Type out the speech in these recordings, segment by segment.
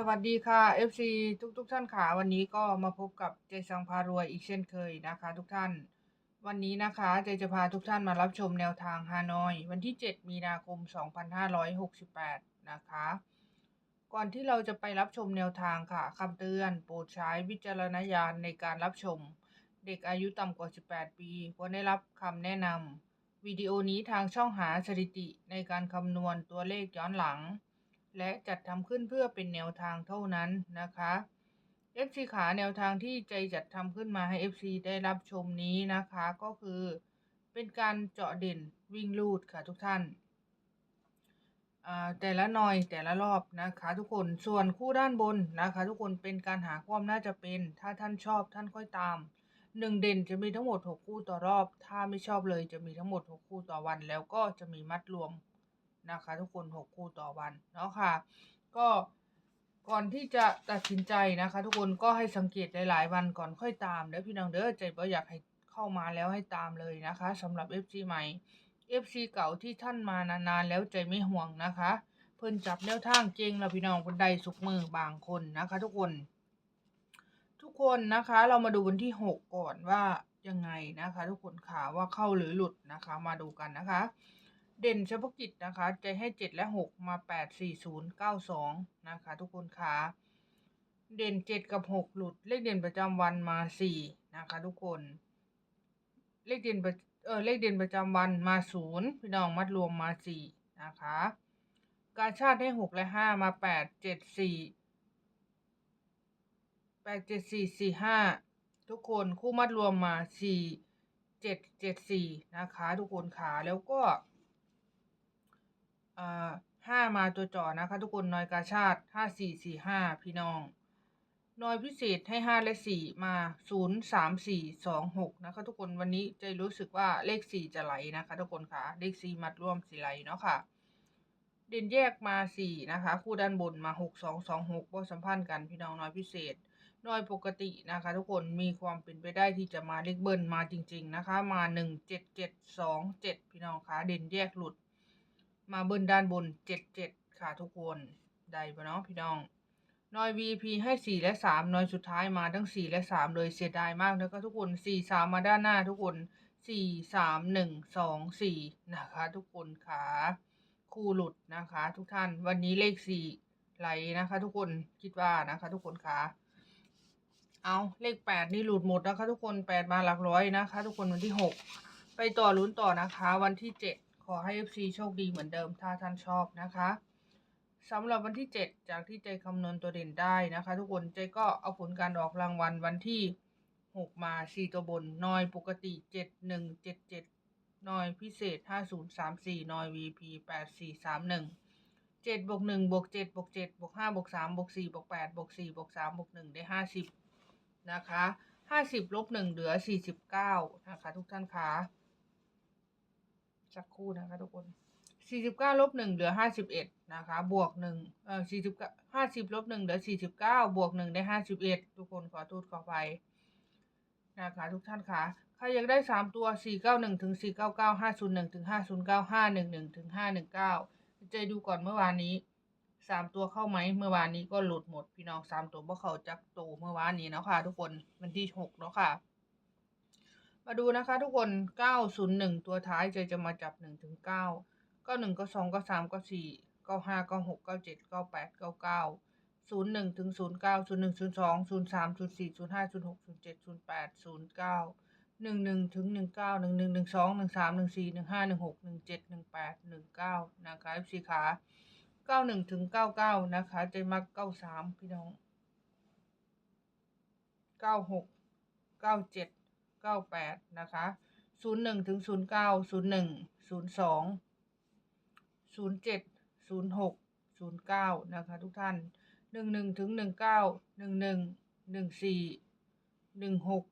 สวัสดีค่ะ FC ทุกทุกท่านค่ะ วันนี้ก็มาพบกับเจสังพารวยอีกเช่นเคยนะคะ ทุกท่าน วันนี้นะคะเจจะพาทุกท่านมารับชมแนวทางฮานอย วันที่ 7 มีนาคม 2568 นะคะ ก่อนที่เราจะไปรับชมแนวทางค่ะคำเตือนโปรดใช้วิจารณญาณในการรับชม เด็กอายุต่ำกว่า 18 ปีควรได้รับคำแนะนำวิดีโอนี้ทางช่องหาสถิติในการคำนวณตัวเลขย้อนหลัง และจัดทำขึ้นเพื่อเป็นแนวทางเท่านั้นนะคะ FC ขาแนวทางที่ใจจัดทำขึ้นมาให้ FC ได้รับชมนี้นะคะก็คือ เป็นการเจาะเด่นวิ่งลูดค่ะทุกท่านแต่ละหน่อยแต่ละรอบนะคะทุกคนส่วนคู่ด้านบนนะคะทุกคนเป็นการหาความน่าจะเป็น ถ้าท่านชอบท่านค่อยตามหนึ่งเด่นจะมีทั้งหมด 6 คู่ต่อรอบ ถ้าไม่ชอบเลยจะมีทั้งหมด 6 คู่ต่อวัน แล้วก็จะมีมัดรวม นะคะ ทุกคนหกคู่ต่อวันเนาะค่ะ ก็ก่อนที่จะตัดสินใจนะคะ ทุกคนก็ให้สังเกตหลายๆวันก่อนค่อยตามเด้อพี่น้องเด้อใจบ่อยากให้เข้ามาแล้วให้ตามเลยนะคะสำหรับ FC ใหม่ FC เก่าที่ท่านมานานๆแล้วใจไม่ห่วงนะคะ เพิ่นจับแนวทางเก่งแล้วพี่น้องคนใดสุกมือบางคนนะคะ ทุกคน ทุกคนนะคะ เรามาดูวันที่หกก่อนว่ายังไงนะคะ ทุกคนค่ะว่าเข้าหรือหลุดนะคะ มาดูกันนะคะ เด่นเฉพาะกิจนะคะใจให้เจ็ดและหกมาแปดสี่ศูนย์เก้าสองนะคะ ทุกคนคะเด่นเจ็ดกับหกหลุด เลขเด่นประจำวันมาสี่นะคะ ทุกคน เลขเด่นประเออเลขเด่นประจำวันมาศูนย์พี่น้องมัดรวมมาสี่นะคะ การชาติให้หกและห้ามาแปดเจ็ดสี่แปดเจ็ดสี่สี่ห้าทุกคนคู่มัดรวมมาสี่เจ็ดเจ็ดสี่นะคะ ทุกคนขาแล้วก็ อ่าห้ามาตัวจ่อนะคะ ทุกคนนอยกาชาติห้าสี่สี่ห้าพี่น้องนอยพิเศษให้ห้าและสี่มาศูนย์สามสี่สองหกนะคะ ทุกคนวันนี้ใจรู้สึกว่าเลขสี่จะไหลนะคะ ทุกคนค่ะเลขสี่มัดร่วมสี่ไหลเนาะค่ะ เด่นแยกมาสี่นะคะ คู่ด้านบนมาหกสองสองหกบสัมพันธ์กันพี่น้องน้อยพิเศษน้อยปกตินะคะ ทุกคนมีความเป็นไปได้ที่จะมาเลขเบิ้ลมาจริง ๆ นะคะ มาหนึ่งเจ็ดเจ็ดสองเจ็ดพี่น้องคะเด่นแยกหลุด มาเบิ้ลด้านบนเจ็ดเจ็ดค่ะทุกคนได้ปะเนาะพี่น้องน้อย VP ให้สี่และสามน้อยสุดท้ายมาทั้งสี่และสามเลยเสียดายมากนะคะทุกคนสี่สามมาด้านหน้าทุกคนสี่สามหนึ่งสองสี่นะคะ ทุกคนค่ะคู่หลุดนะคะ ทุกท่านวันนี้เลขสี่ไหลนะคะ ทุกคนคิดว่านะคะ ทุกคนค่ะเอาเลขแปดนี่หลุดหมดนะคะ ทุกคนแปดมาหลักร้อยนะคะ ทุกคนวันที่หกไปต่อลุ้นต่อนะคะ วันที่เจ็ด ขอให้ FC โชคดีเหมือนเดิมถ้าท่านชอบนะคะสำหรับวันที่ 7 จากที่ใจคำนวณตัวเด่นได้นะคะ ทุกคนใจก็เอาผลการออกรางวัลวันที่ 6 มา 4 ตัวบนนอยปกติ 7177นอยพิเศษ 5034นอย VP 8431 7บวก1บวก7บวก7บวก5บวก3บวก4บวก8บวก4บวก3บวก1ได้ 50 นะคะ 50ลบ1เหลือ 49 นะคะ ทุกท่านคะ สักครู่นะคะทุกคน49ลบ1เหลือ51นะคะ บวก1เอ่อ49 50ลบ1เหลือ49บวก1ได้51ทุกคนขอโทษขอไปนะคะทุกท่านคะใครอยากได้3ตัว491ถึง499 501ถึง509 511ถึง519ใจดูก่อนเมื่อวานนี้สามตัวเข้าไหมเมื่อวานนี้ก็หลุดหมดพี่น้องสามตัวเพราะเขาจักโตเมื่อวานนี้เนาะค่ะ ทุกคนวันที่หกเนาะค่ะ มาดูนะคะทุกคนเก้าศูนย์หนึ่งตัวท้ายใจจะมาจับหนึ่งถึงเก้าก็หนึ่งก็สองก็สามก็สี่ก็ห้าก็หกก็เจ็ดก็แปดก็เก้าศูนย์หนึ่งถึงศูนย์เก้าศูนย์หนึ่งศูนย์สองศูนย์สามศูนย์สี่ศูนย์ห้าศูนย์หกศูนย์เจ็ดศูนย์แปดศูนย์เก้าหนึ่งหนึ่งถึงหนึ่งเก้าหนึ่งหนึ่งหนึ่งสองหนึ่งสามหนึ่งสี่หนึ่งห้าหนึ่งหกหนึ่งเจ็ดหนึ่งแปดหนึ่งเก้านะคะสีขาเก้าหนึ่งถึงเก้าเก้านะคะใจมักเก้าสามพี่น้องเก้าหกเก้าแปดนะคะศูนย์หนึ่งถึงศูนย์เก้าศูนย์หนึ่งศูนย์สองศูนย์เจ็ดศูนย์หกศูนย์เก้านะคะ ทุกท่านหนึ่งหนึ่งถึงหนึ่งเก้าหนึ่งหนึ่งหนึ่งสี่หนึ่งหก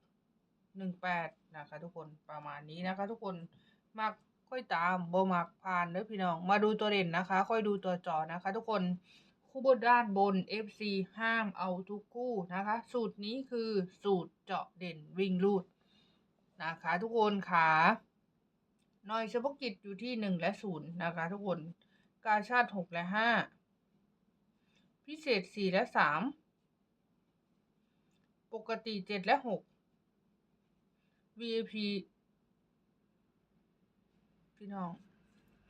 หนึ่งแปดนะคะ ทุกคนประมาณนี้นะคะ ทุกคนมักค่อยตามบ่มักผ่านเด้อพี่น้อง มาดูตัวเด่นนะคะ ค่อยดูตัวจอนะคะ ทุกคนคู่บนด้านบน FC ห้ามเอาทุกคู่นะคะ สูตรนี้คือสูตรเจาะเด่นวิ่งลูด นะคะทุกคนขาหน่อยเฉพาะกิจอยู่ที่หนึ่งและศูนย์นะคะทุกคน กาชาติหกและห้าพิเศษสี่และสามปกติเจ็ดและหก VIP พี่น้อง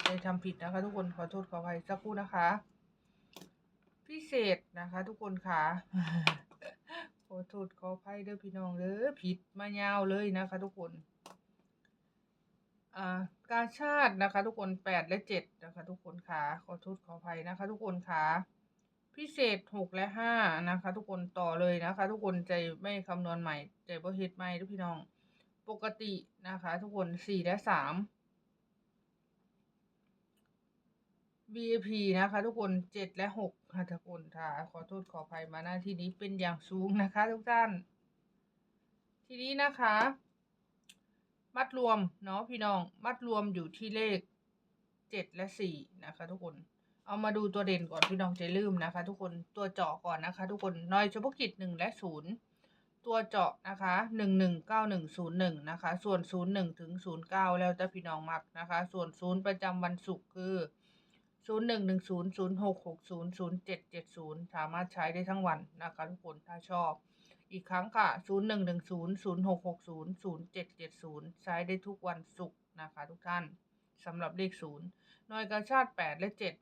ไปทำผิดนะคะทุกคนขอโทษขออภัยสักครู่นะคะ พิเศษนะคะทุกคนค่ะ ขอโทษขออภัยเด้อพี่น้องเด้อผิดมายาวเลยนะคะทุกคนอ่ากาชาตินะคะทุกคนแปดและเจ็ดนะคะทุกคนค่ะขอโทษขออภัยนะคะ ทุกคนค่ะพิเศษหกและห้านะคะ ทุกคนต่อเลยนะคะ ทุกคนใจไม่คำนวณใหม่ใจบ่เฮ็ดใหม่ทุกพี่น้อง ปกตินะคะ ทุกคนสี่และสาม VIP นะคะ ทุกคนเจ็ดและหก ค่ะทุกคนค่ะ ขอโทษขออภัยมาหน้าที่นี้เป็นอย่างสูงนะคะ ทุกท่าน ทีนี้นะคะ มัดรวมเนาะพี่น้องมัดรวมอยู่ที่เลขเจ็ดและสี่นะคะ ทุกคน เอามาดูตัวเด่นก่อนพี่น้องจะลืมนะคะ ทุกคนตัวเจาะก่อนนะคะ ทุกคนน้อยเฉพาะกิจหนึ่งและศูนย์ตัวเจาะนะคะหนึ่งหนึ่งเก้าหนึ่งศูนย์หนึ่งนะคะ ส่วนศูนย์หนึ่งถึงศูนย์เก้าแล้วแต่พี่น้องมักนะคะ ส่วนศูนย์ประจำวันศุกร์คือ ศูนย์หนึ่งหนึ่งศูนย์ศูนย์หกหกศูนย์ศูนย์เจ็ดเจ็ดศูนย์สามารถใช้ได้ทั้งวันนะคะทุกคนถ้าชอบ อีกครั้งค่ะศูนย์หนึ่งหนึ่งศูนย์ศูนย์หกหกศูนย์ศูนย์เจ็ดเจ็ดศูนย์ใช้ได้ทุกวันศุกร์นะคะทุกท่านสำหรับเลขศูนย์หน่วยกาชาติแปดและเจ็ด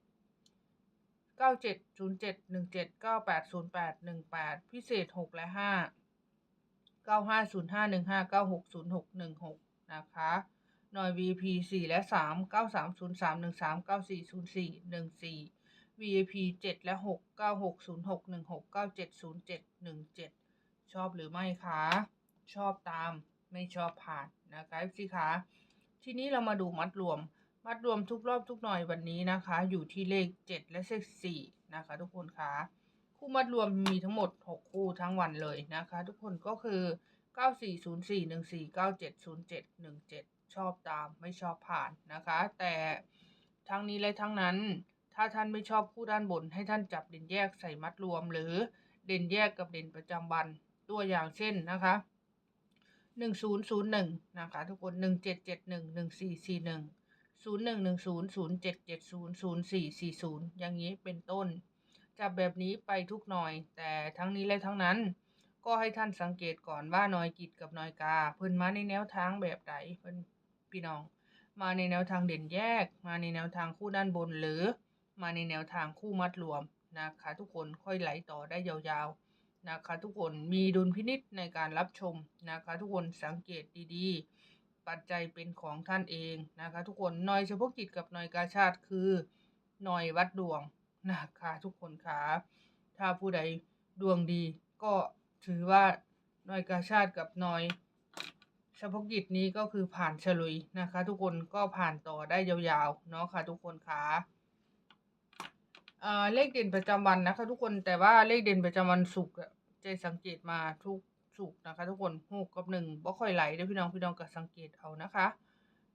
เก้าเจ็ดศูนย์เจ็ดหนึ่งเจ็ดเก้าแปดศูนย์แปดหนึ่งแปดพิเศษหกและห้าเก้าห้าศูนย์ห้าหนึ่งห้าเก้าหกศูนย์หกหนึ่งหกนะคะ หน่วย VP สี่และสามเก้าสามศูนย์สามหนึ่งสามเก้าสี่ศูนย์สี่หนึ่งสี่ VIP เจ็ดและหกเก้าหกศูนย์หกหนึ่งหกเก้าเจ็ดศูนย์เจ็ดหนึ่งเจ็ดชอบหรือไม่คะ ชอบตามไม่ชอบผ่านนะคะสิคะทีนี้เรามาดูมัดรวม มัดรวมทุกรอบทุกหน่อยวันนี้นะคะ อยู่ที่เลข 7 และเลข4นะคะ ทุกคนคะคู่มัดรวมมีทั้งหมด 6 คู่ทั้งวันเลยนะคะ ทุกคนก็คือ 940414970717 ชอบตามไม่ชอบผ่านนะคะ แต่ทั้งนี้และทั้งนั้น ถ้าท่านไม่ชอบคู่ด้านบน ให้ท่านจับเด่นแยกใส่มัดรวม หรือเด่นแยกกับเด่นประจำวันตัวอย่างเช่นนะคะ1001นะคะทุกคน1771 1441ศูนย์หนึ่งหนึ่งศูนย์ศูนย์เจ็ดเจ็ดศูนย์ศูนย์สี่สี่ศูนย์อย่างนี้เป็นต้น จับแบบนี้ไปทุกหน่อย แต่ทั้งนี้และทั้งนั้น ก็ให้ท่านสังเกตก่อนว่าหน่อยกิจกับหน่อยกา เพิ่นมาในแนวทางแบบไหนเพิ่น พี่น้อง มาในแนวทางเด่นแยก มาในแนวทางคู่ด้านบนหรือ มาในแนวทางคู่มัดรวมนะคะทุกคนค่อยไหลต่อได้ยาวๆนะคะทุกคนมีดุลพินิษในการรับชมนะคะทุกคนสังเกตดีๆ ปัจจัยเป็นของท่านเองนะคะทุกคนหน่อยเฉพาะกิจกับหน่อยกาชาติคือหน่อยวัดดวงนะคะทุกคนคะถ้าผู้ใดดวงดีก็ถือว่าหน่อยกาชาติกับหน่อย ฉพาะกิจนี้ก็คือผ่านฉลุยนะคะ ทุกคนก็ผ่านต่อได้ยาวๆเนาะค่ะ ทุกคนคะอ่าเลขเด่นประจำวันนะคะ ทุกคนแต่ว่าเลขเด่นประจำวันศุกร์อะเจะสังเกตมาทุกสุกนะคะ ทุกคนหกกับหนึ่งบ่ค่อยไหลเด้อพี่น้องพี่น้องก็สังเกตเอานะคะ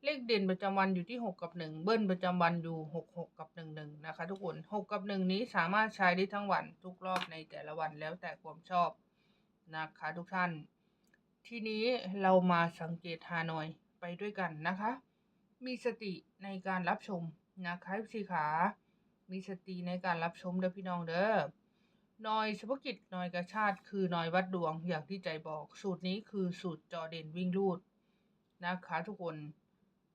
เลขเด่นประจำวันอยู่ที่หกกับหนึ่งเบิ้ลประจำวันอยู่หกหกกับหนึ่งหนึ่งนะคะ ทุกคนหกกับหนึ่งนี้สามารถใช้ได้ทั้งวันทุกรอบในแต่ละวันแล้วแต่ความชอบนะคะ ทุกท่าน ทีนี้เรามาสังเกตฮานอยไปด้วยกันนะคะ มีสติในการรับชมนะคะสิขา มีสติในการรับชมเด้อพี่น้องเด้อนอยเฉพาะกิจนอยกระชาติคือนอยวัดดวงอย่างที่ใจบอก สูตรนี้คือสูตรจอเด่นวิ่งรูดนะคะทุกคน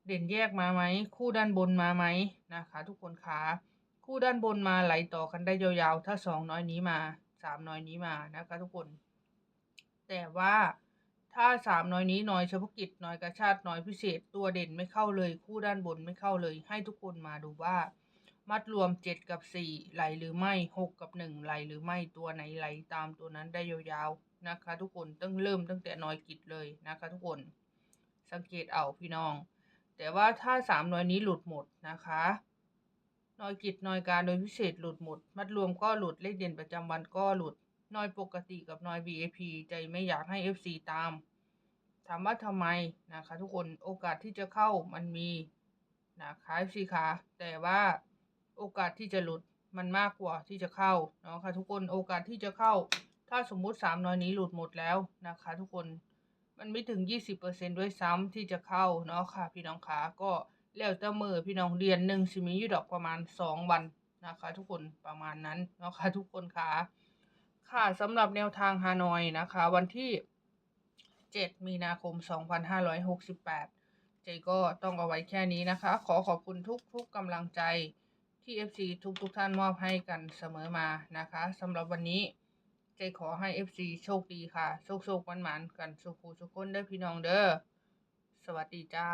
เด่นแยกมาไหม คู่ด้านบนมาไหมนะคะ ทุกคนคะคู่ด้านบนมาไหลต่อกันได้ยาวๆ ถ้าสองน้อยนี้มาสามน้อยนี้มานะคะทุกคน แต่ว่า ถ้าสามน้อยนี้น้อยเฉพาะกิจน้อยกระชาติน้อยพิเศษ ตัวเด่นไม่เข้าเลย คู่ด้านบนไม่เข้าเลย ให้ทุกคนมาดูว่า มัดรวมเจ็ดกับสี่ไหลหรือไม่หกกับหนึ่งไหลหรือไม่ตัวไหนไหลตามตัวนั้นได้ยาวๆนะคะ ทุกคนต้องเริ่มตั้งแต่น้อยกิจเลยนะคะ ทุกคน สังเกตเอาพี่น้อง แต่ว่าถ้าสามน้อยนี้หลุดหมดนะคะน้อยกิจน้อยการโดยพิเศษหลุดหมด มัดรวมก็หลุดเลขเด่นประจำวันก็หลุด น้อยปกติกับน้อย VIP ใจไม่อยากให้ FC ตาม ถามว่าทำไมนะคะทุกคนโอกาสที่จะเข้ามันมีนะคะ FC คะแต่ว่าโอกาสที่จะหลุดมันมากกว่าที่จะเข้าเนาะค่ะทุกคนโอกาสที่จะเข้า ถ้าสมมุติสามน้อยนี้หลุดหมดแล้วนะคะ ทุกคนมันไม่ถึงยี่สิบเปอร์เซ็นด้วยซ้ำที่จะเข้าเนาะค่ะ พี่น้องขาก็แล้วแต่มือพี่น้องเรียนหนึ่งสิมีอยู่ดอกประมาณสองวันนะคะ ทุกคนประมาณนั้นเนาะค่ะทุกคนค่ะ ค่ะสำหรับแนวทางฮานอยนะคะ วันที่ 7 มีนาคม 2568 เจก็ต้องเอาไว้แค่นี้นะคะ ขอขอบคุณทุกทุกกำลังใจที่ FC ทุกทุกท่านมอบให้กันเสมอมานะคะสำหรับวันนี้ เจขอให้ FC โชคดีค่ะ โชคโชคมันมันๆกันสุขูสุขคนเด้อพี่น้องเด้อสวัสดีจ้า